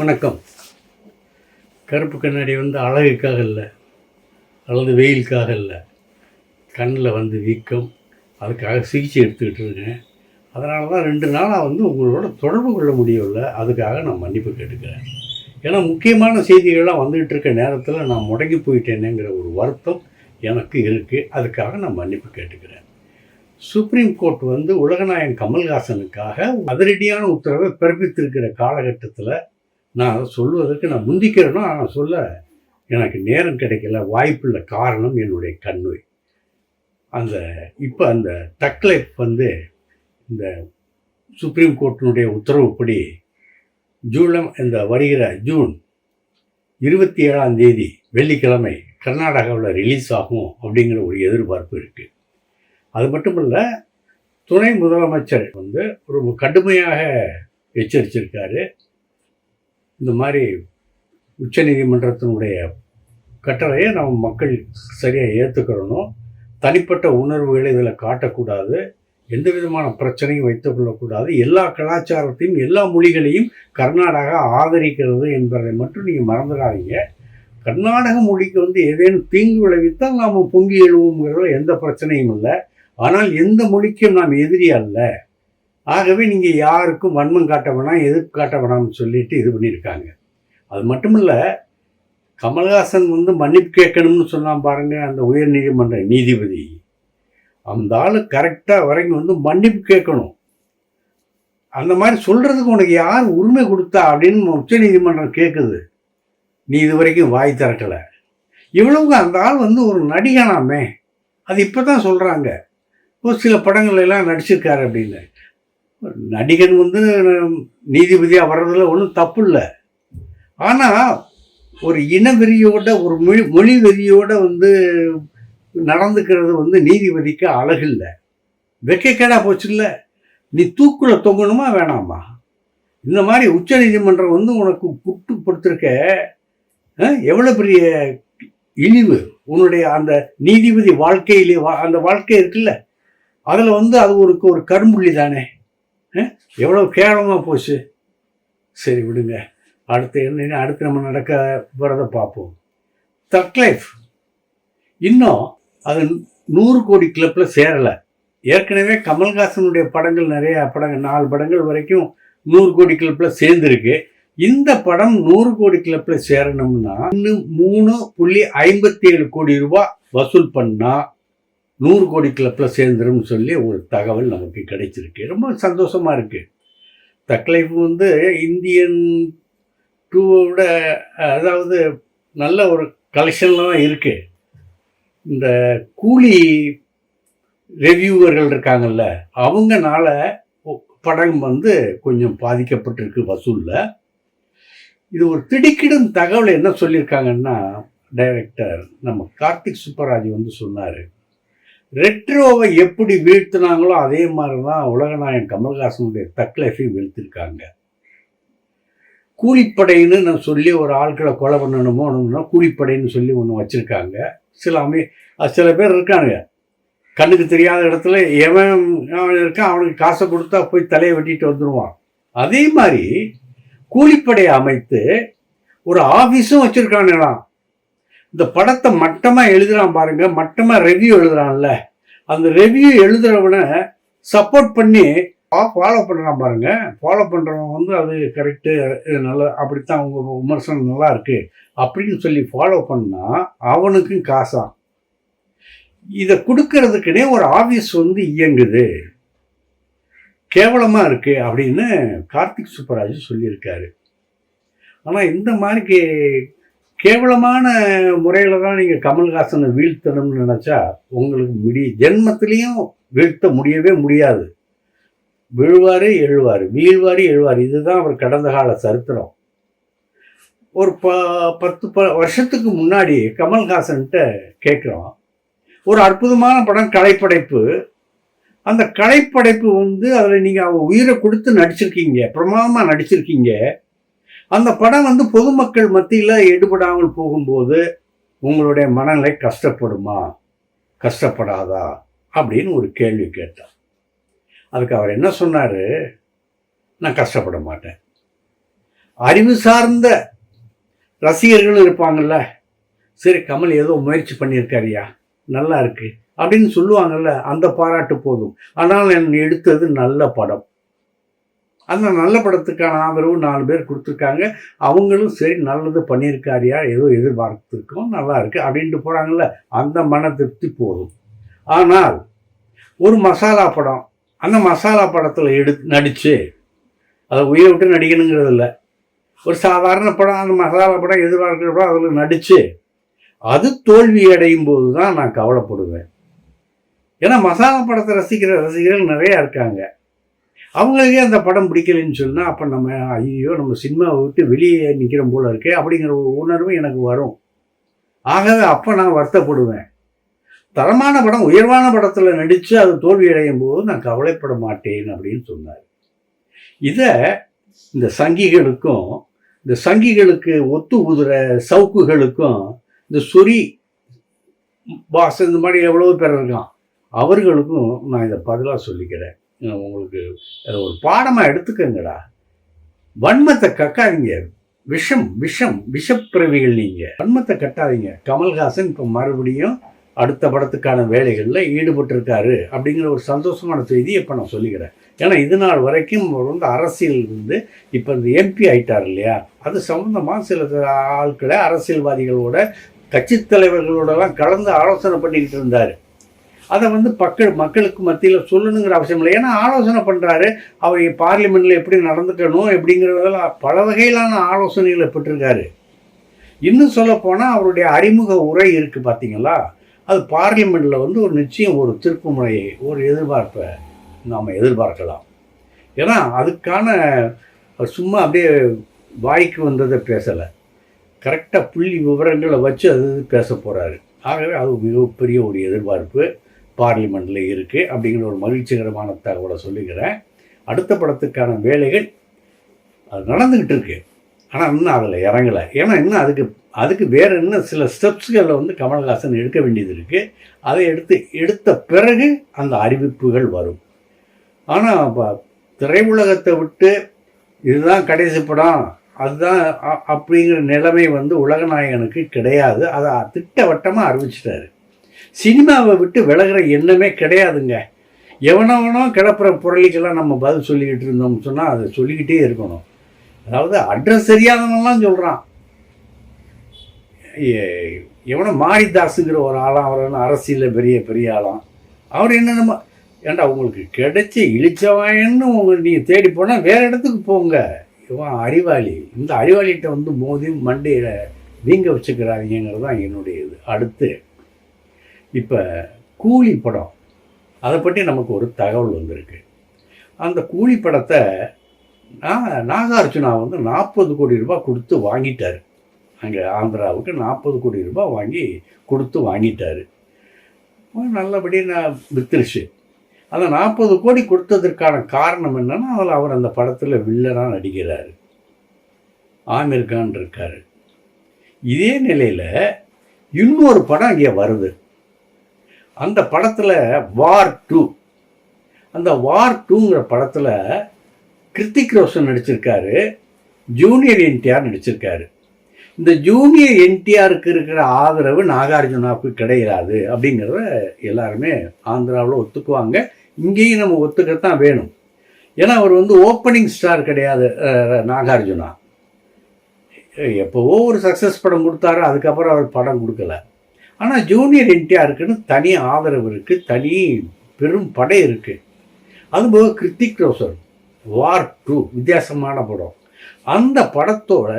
வணக்கம். கருப்பு கண்ணாடி வந்து அழகுக்காக இல்லை அல்லது வெயிலுக்காக இல்லை கண்ணில் வந்து வீக்கம் அதுக்காக சிகிச்சை எடுத்துக்கிட்டு இருக்கேன். அதனால தான் ரெண்டு நாளாக வந்து உங்களோட தொடர்பு கொள்ள முடியவில்லை. அதுக்காக நான் மன்னிப்பு கேட்டுக்கிறேன். ஏன்னா முக்கியமான செய்திகள்லாம் வந்துகிட்டு இருக்க நேரத்தில் நான் முடங்கி போயிட்டேனேங்கிற ஒரு வருத்தம் எனக்கு இருக்குது அதுக்காக நான் மன்னிப்பு கேட்டுக்கிறேன். சுப்ரீம் கோர்ட் வந்து உலகநாயகன் கமல்ஹாசனுக்காக அதிரடியான உத்தரவை பிறப்பித்திருக்கிற காலகட்டத்தில் நான் சொல்வதற்கு நான் முந்திக்கிறேனோ ஆனால் சொல்ல எனக்கு நேரம் கிடைக்கல. வாய்ப்புள்ள காரணம் என்னுடைய கண்நோய் அந்த இப்போ அந்த தக்லைஃப் வந்து இந்த சுப்ரீம் கோர்ட்டினுடைய உத்தரவுப்படி ஜூலம் இந்த வருகிற ஜூன் இருபத்தி ஏழாம் தேதி வெள்ளிக்கிழமை கர்நாடகாவில் ரிலீஸ் ஆகும் அப்படிங்கிற ஒரு எதிர்பார்ப்பு இருக்குது அது மட்டும் இல்லை துணை முதலமைச்சர் வந்து ரொம்ப கடுமையாக எச்சரிச்சிருக்காரு. இந்த மாதிரி உச்சநீதிமன்றத்தினுடைய கட்டளையை நம்ம மக்கள் சரியாக ஏற்றுக்கிறணும் தனிப்பட்ட உணர்வுகளை இதில் காட்டக்கூடாது. எந்த விதமான பிரச்சனையும் வைத்துக் கொள்ளக்கூடாது. எல்லா கலாச்சாரத்தையும் எல்லா மொழிகளையும் கர்நாடகா ஆதரிக்கிறது என்பதை மட்டும் நீங்கள் மறந்துடாதீங்க. கர்நாடக மொழிக்கு வந்து ஏதேனும் தீங்கு விளைவித்தால் நாம் பொங்கி எழுவோங்கிறதுல எந்த பிரச்சனையும் இல்லை. ஆனால் எந்த மொழிக்கும் நாம் எதிரி அல்ல. ஆகவே நீங்கள் யாருக்கும் வன்மம் காட்ட வேணாம் எதிர்ப்பு காட்ட வேணாம்னு சொல்லிட்டு இது பண்ணியிருக்காங்க. அது மட்டும் இல்லை கமல்ஹாசன் வந்து மன்னிப்பு கேட்கணும்னு சொன்னால் பாருங்கள் அந்த உயர் நீதிமன்ற நீதிபதி. அந்த ஆள் கரெக்டாக வரைக்கும் வந்து மன்னிப்பு கேட்கணும். அந்த மாதிரி சொல்கிறதுக்கு உனக்கு யார் உரிமை கொடுத்தா அப்படின்னு உச்ச நீதிமன்றம் கேட்குது நீ இது வரைக்கும் வாய் திறக்கலை. இவ்வளவுக்கு அந்த ஆள் வந்து ஒரு நடிகனாமே. அது இப்போ தான் சொல்கிறாங்க ஒரு சில படங்கள் எல்லாம் நடிச்சிருக்காரு அப்படின்னு. நடிகன் வந்து நீதிபதியாக வர்றதுல ஒன்றும் தப்பு இல்லை ஆனால் ஒரு இனவெறியோட ஒரு மொழி மொழி வெறியோட வந்து நடந்துக்கிறது வந்து நீதிபதிக்கு அழகில்லை. வெக்கைக்கேடா போச்சுல்ல. நீ தூக்குல தொங்கணுமா வேணாமா? இந்த மாதிரி உச்ச நீதிமன்றம் வந்து உனக்கு புட்டு கொடுத்துருக்க எவ்வளோ பெரிய இழிவு? உன்னுடைய அந்த நீதிபதி வாழ்க்கையிலே வா அந்த வாழ்க்கை இருக்குல்ல. அதில் வந்து அது ஒரு ஒரு கரும்புள்ளி தானே. எவ்வளோ கேவலமாக போச்சு? சரி விடுங்க. அடுத்து என்ன அடுத்து நம்ம நடக்க போகிறத பார்ப்போம். தட் லைஃப் இன்னும் அது நூறு கோடி கிளப்பில் சேரலை. ஏற்கனவே கமல்ஹாசனுடைய படங்கள் நிறைய படங்கள் நாலு படங்கள் வரைக்கும் நூறு கோடி கிளப்பில் சேர்ந்துருக்கு. இந்த படம் நூறு கோடி கிளப்பில் சேரணும்னா இன்னும் மூணு புள்ளி ஐம்பத்தி ஏழு கோடி ரூபாய் வசூல் பண்ணால் நூறு கோடி கிளப்பில் சேர்ந்துரும்னு சொல்லி ஒரு தகவல் நமக்கு கிடைச்சிருக்கு. ரொம்ப சந்தோஷமாக இருக்குது தக்லைஃப் வந்து இந்தியன் டூவோட அதாவது நல்ல ஒரு கலெக்ஷன்லாம் இருக்குது இந்த கூலி ரெவியூவர்கள் இருக்காங்கல்ல அவங்கனால படம் வந்து கொஞ்சம் பாதிக்கப்பட்டிருக்கு வசூலில். இது ஒரு திடுக்கிடும் தகவல் என்ன சொல்லியிருக்காங்கன்னா டைரக்டர் நம்ம கார்த்திக் சுப்பராஜ் வந்து சொன்னார். ரெட்ரோவை எப்படி வீழ்த்தினாங்களோ அதே மாதிரி தான் உலகநாயகன் கமல்ஹாசனுடைய தக்லைஃபையும் வீழ்த்திருக்காங்க. கூலிப்படைன்னு நான் சொல்லி ஒரு ஆட்களை கொலை பண்ணணுமோ ஒன்றுனா கூலிப்படைன்னு சொல்லி ஒன்று வச்சுருக்காங்க. சில அமை சில பேர் இருக்கானுங்க. கண்ணுக்கு தெரியாத இடத்துல எவன் இருக்கான் அவனுக்கு காசை கொடுத்தா போய் தலையை வெட்டிட்டு வந்துடுவான் அதே மாதிரி கூலிப்படையை அமைத்து ஒரு ஆஃபீஸும் வச்சுருக்கானுங்களாம். இந்த படத்தை மட்டமாக எழுதுறான் பாருங்க மட்டமாக ரெவ்யூ எழுதுறான்ல. அந்த ரெவ்யூ எழுதுறவனை சப்போர்ட் பண்ணி ஃபாலோ பண்ணுறான் பாருங்க. ஃபாலோ பண்ணுறவன் வந்து அது கரெக்டு நல்லா அப்படித்தான் அவங்க விமர்சனம் நல்லா இருக்கு. அப்படின்னு சொல்லி ஃபாலோ பண்ணால் அவனுக்கும் காசாம் இதை கொடுக்கறதுக்குனே ஒரு ஆஃபீஸ் வந்து இயங்குது. கேவலமாக இருக்கு அப்படின்னு கார்த்திக் சுப்பராஜ் சொல்லியிருக்காரு. ஆனால் இந்த மாதிரி கேவலமான முறையில் தான் நீங்கள் கமல்ஹாசனை வீழ்த்தணும்னு நினச்சா உங்களுக்கு முடி ஜென்மத்திலையும் வீழ்த்த முடியவே முடியாது. விழுவார் எழுவார் வீழ்வாரு எழுவார். இதுதான் அவர் கடந்த கால சரித்திரம். ஒரு ப பத்து ப வருஷத்துக்கு முன்னாடி கமல்ஹாசன்கிட்ட கேட்குறோம். ஒரு அற்புதமான படம் கலைப்படைப்பு. அந்த கலைப்படைப்பு வந்து அதில் நீங்கள் அவங்க உயிரை கொடுத்து நடிச்சிருக்கீங்க பிரமாதமாக நடிச்சிருக்கீங்க. அந்த படம் வந்து பொதுமக்கள் மத்தியில் எடுபடாமல் போகும்போது உங்களுடைய மனநிலை கஷ்டப்படுமா? கஷ்டப்படாதா? அப்படின்னு ஒரு கேள்வி கேட்டார். அதுக்கு அவர் என்ன சொன்னார்? நான் கஷ்டப்பட மாட்டேன். அறிவு சார்ந்த ரசிகர்களும் இருப்பாங்கல்ல. சரி கமல் ஏதோ முயற்சி பண்ணியிருக்காருயா நல்லா இருக்கு. அப்படின்னு சொல்லுவாங்கல்ல அந்த பாராட்டு போதும். ஆனால் என் எடுத்தது நல்ல படம். அந்த நல்ல படத்துக்கான ஆதரவு நாலு பேர் கொடுத்துருக்காங்க. அவங்களும் சரி நல்லது பண்ணியிருக்காரியா? ஏதோ எதிர்பார்த்துருக்கோம் நல்லா இருக்குது அப்படின்ட்டு போகிறாங்கல்ல அந்த மன திருப்தி போதும். ஆனால் ஒரு மசாலா படம் அந்த மசாலா படத்தில் எடு நடித்து அதை உயிரை விட்டு நடிக்கணுங்கிறது இல்லை. ஒரு சாதாரண படம் அந்த மசாலா படம் எதிர்பார்க்கிற படம் அதில் நடித்து அது தோல்வி அடையும் போது தான் நான் கவலைப்படுவேன். ஏன்னா மசாலா படத்தை ரசிக்கிற ரசிகர்கள் நிறையா இருக்காங்க. அவங்களுக்கே அந்த படம் பிடிக்கலைன்னு சொன்னால் அப்போ நம்ம ஐயோ நம்ம சினிமாவை விட்டு வெளியே நிற்கிறோம் போல இருக்கே அப்படிங்கிற ஒரு உணர்வு எனக்கு வரும். ஆகவே அப்போ நான் வருத்தப்படுவேன். தரமான படம் உயர்வான படத்தில் நடித்து அது தோல்வி அடையும் போது நான் கவலைப்பட மாட்டேன் அப்படின்னு சொன்னார். இதை இந்த சங்கிகளுக்கும் இந்த சங்கிகளுக்கு ஒத்து உதுற சவுக்குகளுக்கும் இந்த சொறி பாஸ் இந்த மாதிரி எவ்வளோ பேர் இருக்கான் அவர்களுக்கும் நான் இதை பதிலாக சொல்லிக்கிறேன். உங்களுக்கு அதை ஒரு பாடமாக எடுத்துக்கங்கடா. வன்மத்தை கக்காதீங்க. விஷம் விஷம் விஷப்பிறவிகள் நீங்கள் வன்மத்தை கட்டாதீங்க. கமல்ஹாசன் இப்போ மறுபடியும் அடுத்த படத்துக்கான வேலைகளில் ஈடுபட்டிருக்காரு அப்படிங்கிற ஒரு சந்தோஷமான செய்தி இப்போ நான் சொல்லிக்கிறேன். ஏன்னா இது நாள் வரைக்கும் அவர் வந்து அரசியல் வந்து இப்போ இந்த எம்பி ஆயிட்டார் இல்லையா? அது சம்மந்தமாக சில ஆட்களை அரசியல்வாதிகளோட கட்சித் தலைவர்களோடலாம் கலந்து ஆலோசனை பண்ணிக்கிட்டு இருந்தார். அதை வந்து மக்கள் மக்களுக்கு மத்தியில் சொல்லணுங்கிற அவசியம் இல்லை. ஏன்னா ஆலோசனை பண்ணுறாரு அவர் பார்லிமெண்ட்டில் எப்படி நடந்துக்கணும் எப்படிங்கிறதெல்லாம் பல வகையிலான ஆலோசனைகளை பெற்றிருக்காரு. இன்னும் சொல்லப்போனால் அவருடைய அறிமுக உரை இருக்குது பார்த்தீங்களா அது பார்லிமெண்ட்டில் வந்து ஒரு நிச்சயம் ஒரு திருப்பு முறையை ஒரு எதிர்பார்ப்பை நாம் எதிர்பார்க்கலாம். ஏன்னா அதுக்கான சும்மா அப்படியே வாய்க்கு வந்ததை பேசலை. கரெக்டாக புள்ளி விவரங்களை வச்சு அது பேச போகிறாரு ஆகவே அது மிகப்பெரிய ஒரு எதிர்பார்ப்பு. பார்லிமெண்ட்டில் இருக்குது அப்படிங்கிற ஒரு மகிழ்ச்சிகரமான தகவலை சொல்லிக்கிறேன். அடுத்த படத்துக்கான வேலைகள் அது நடந்துக்கிட்டு இருக்கு. ஆனால் இன்னும் அதில் இறங்கலை. ஏன்னா இன்னும் அதுக்கு அதுக்கு வேறு இன்னும் சில ஸ்டெப்ஸ்களில் வந்து கமல்ஹாசன் எடுக்க வேண்டியது இருக்குது அதை எடுத்து எடுத்த பிறகு அந்த அறிவிப்புகள் வரும். ஆனால் இப்போ திரையுலகத்தை விட்டு இதுதான் கடைசி படம் அதுதான் அ- அப்படிங்கிற நிலைமை வந்து உலகநாயகனுக்கு கிடையாது. அதை திட்டவட்டமாக அறிவிச்சிட்டாரு. சினிமாவை விட்டு விலகிற எண்ணமே கிடையாதுங்க. எவனவனோ கிடப்புற புரளிக்கெல்லாம் நம்ம பதில் சொல்லிக்கிட்டு இருந்தோம்னு சொன்னால் அதை சொல்லிக்கிட்டே இருக்கணும். அதாவது அட்ரஸ் தெரியாதவன்லாம் சொல்கிறான் எவனோ மாரிதாஸுங்கிற ஒரு ஆளாம் அவர் அரசியலில் பெரிய பெரிய ஆளாம் அவர் என்னென்னமோ ஏன்டா உங்களுக்கு கிடைச்ச இழிச்சவாயன்னு உங்களுக்கு நீங்கள் தேடி போனால் வேறு இடத்துக்கு போங்க. இவன் அறிவாளி. இந்த அறிவாளிகிட்ட வந்து மோதி மண்டையில் வீங்க வச்சுக்கிறாதீங்கிறது தான் என்னுடைய இது. அடுத்து இப்போ கூலி படம் அதை பற்றி நமக்கு ஒரு தகவல் வந்திருக்கு. அந்த கூலி படத்தை நான் நாகார்ஜுனா வந்து நாற்பது கோடி ரூபாய் கொடுத்து வாங்கிட்டார். அங்கே ஆந்திராவுக்கு நாற்பது கோடி ரூபாய் வாங்கி கொடுத்து வாங்கிட்டார். நல்லபடியாக நான் வித்துருச்சு. அந்த நாற்பது கோடி கொடுத்ததற்கான காரணம் என்னென்னா அதில் அவர் அந்த படத்தில் வில்லனாக நடிக்கிறார். ஆமீர் கான் இருக்கார். இதே நிலையில் இன்னொரு படம் இங்கே வருது. அந்த படத்தில் வார் டூ அந்த வார் டூங்கிற படத்தில் கிருத்திக் ரோஷன் நடிச்சிருக்காரு ஜூனியர் என்டிஆர் நடிச்சிருக்காரு. இந்த ஜூனியர் என்டிஆருக்கு இருக்கிற ஆதரவு நாகார்ஜுனாவுக்கு கிடையாது அப்படிங்கிறத எல்லாருமே ஆந்திராவில் ஒத்துக்குவாங்க. இங்கேயும் நம்ம ஒத்துக்கத்தான் வேணும். ஏன்னா அவர் வந்து ஓப்பனிங் ஸ்டார் கிடையாது நாகார்ஜுனா. எப்போவோ ஒரு சக்ஸஸ் படம் கொடுத்தாரு அதுக்கப்புறம் அவர் படம் கொடுக்கல. ஆனால் ஜூனியர் என்டிஆருக்குன்னு தனி ஆதரவு இருக்குது தனி பெரும் படை இருக்குது அதுபோக கிருத்திக் ரோஷன் வார் டூ வித்தியாசமான படம். அந்த படத்தோட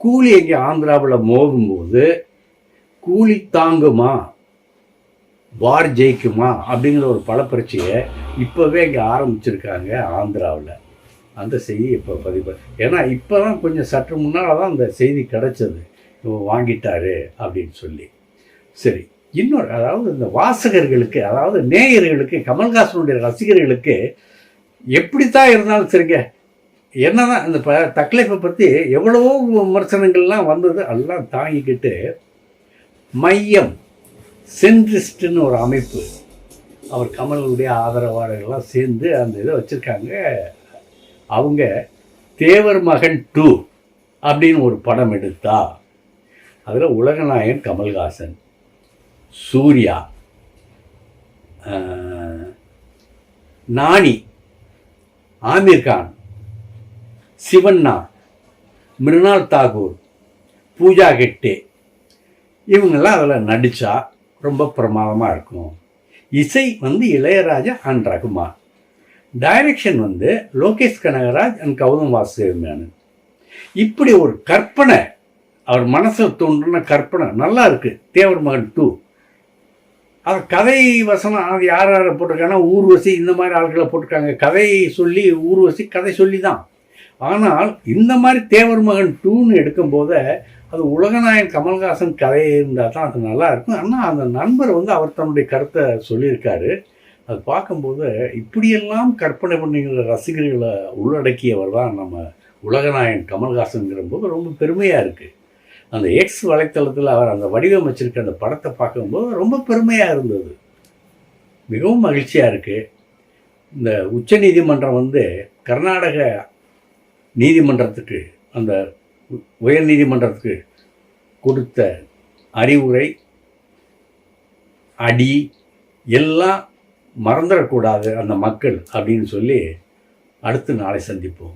கூலி எங்கே ஆந்திராவில் மோதும்போது கூலி தாங்குமா வார் ஜெயிக்குமா அப்படிங்கிற ஒரு பலப்பரீட்சையை இப்போவே இங்கே ஆரம்பிச்சிருக்காங்க ஆந்திராவில். அந்த செய்தி இப்போ பதிவு ஏன்னா இப்போ தான் கொஞ்சம் சற்று முன்னால் தான் அந்த செய்தி கிடச்சது. இவன் வாங்கிட்டாரு அப்படின்னு சொல்லி. சரி இன்னொரு அதாவது இந்த வாசகர்களுக்கு அதாவது நேயர்களுக்கு கமல்ஹாசனுடைய ரசிகர்களுக்கு எப்படித்தான் இருந்தாலும் சரிங்க. என்னதான் இந்த ப தக்லைஃபை பற்றி எவ்வளவோ விமர்சனங்கள்லாம் வந்தது எல்லாம் தாங்கிக்கிட்டு மையம் சென்ட்ரிஸ்ட்னு ஒரு அமைப்பு அவர் கமலுடைய ஆதரவாளர்கள்லாம் சேர்ந்து அந்த இதை வச்சுருக்காங்க. அவங்க தேவர் மகன் டூ அப்படின்னு ஒரு படம் எடுத்தா அதில் உலகநாயகன் கமல்ஹாசன். சூர்யா நாணி ஆமீர்கான் சிவண்ணா மிருனால் தாகூர் பூஜா ஹெட்டே இவங்கெல்லாம் அதில் நடித்தா ரொம்ப பிரமாதமாக இருக்கும். இசை வந்து இளையராஜா அண்ட் ரகுமான். டைரக்ஷன் வந்து லோகேஷ் கனகராஜ் அண்ட் கௌதம் வாசுதேவ் மேனன். இப்படி ஒரு கற்பனை அவர் மனசில் தோன்றின கற்பனை நல்லா இருக்குது தேவர் மகன் டூ. அது கதை வசனம் அது யார் யாரை போட்டிருக்காங்கன்னா ஊர்வசி இந்த மாதிரி ஆட்களை போட்டிருக்காங்க. கதை சொல்லி ஊர்வசி கதை சொல்லி தான் ஆனால் இந்த மாதிரி தேவர் மகன் டூன்னு எடுக்கும்போது அது உலகநாயன் கமல்ஹாசன் கதை இருந்தால் தான் அது நல்லா இருக்கும். ஆனால் அந்த நண்பர் வந்து அவர் தன்னுடைய கருத்தை சொல்லியிருக்காரு. அது பார்க்கும்போது இப்படியெல்லாம் கற்பனை பண்ணுகிற ரசிகர்களை உள்ளடக்கியவர் தான் நம்ம உலகநாயன் கமல்ஹாசன்கிற போது ரொம்ப பெருமையாக இருக்குது அந்த எக்ஸ் வலைத்தளத்தில் அவர் அந்த வடிவமைச்சிருக்க அந்த படத்தை பார்க்கும்போது ரொம்ப பெருமையாக இருந்தது. மிகவும் மகிழ்ச்சியாக இருக்குது இந்த உச்ச நீதிமன்றம் வந்து கர்நாடக நீதிமன்றத்துக்கு அந்த உயர் நீதிமன்றத்துக்கு கொடுத்த அறிவுரை அடி எல்லாம் மறந்துடக்கூடாது அந்த மக்கள் அப்படின்னு சொல்லி அடுத்து நாளை சந்திப்போம்.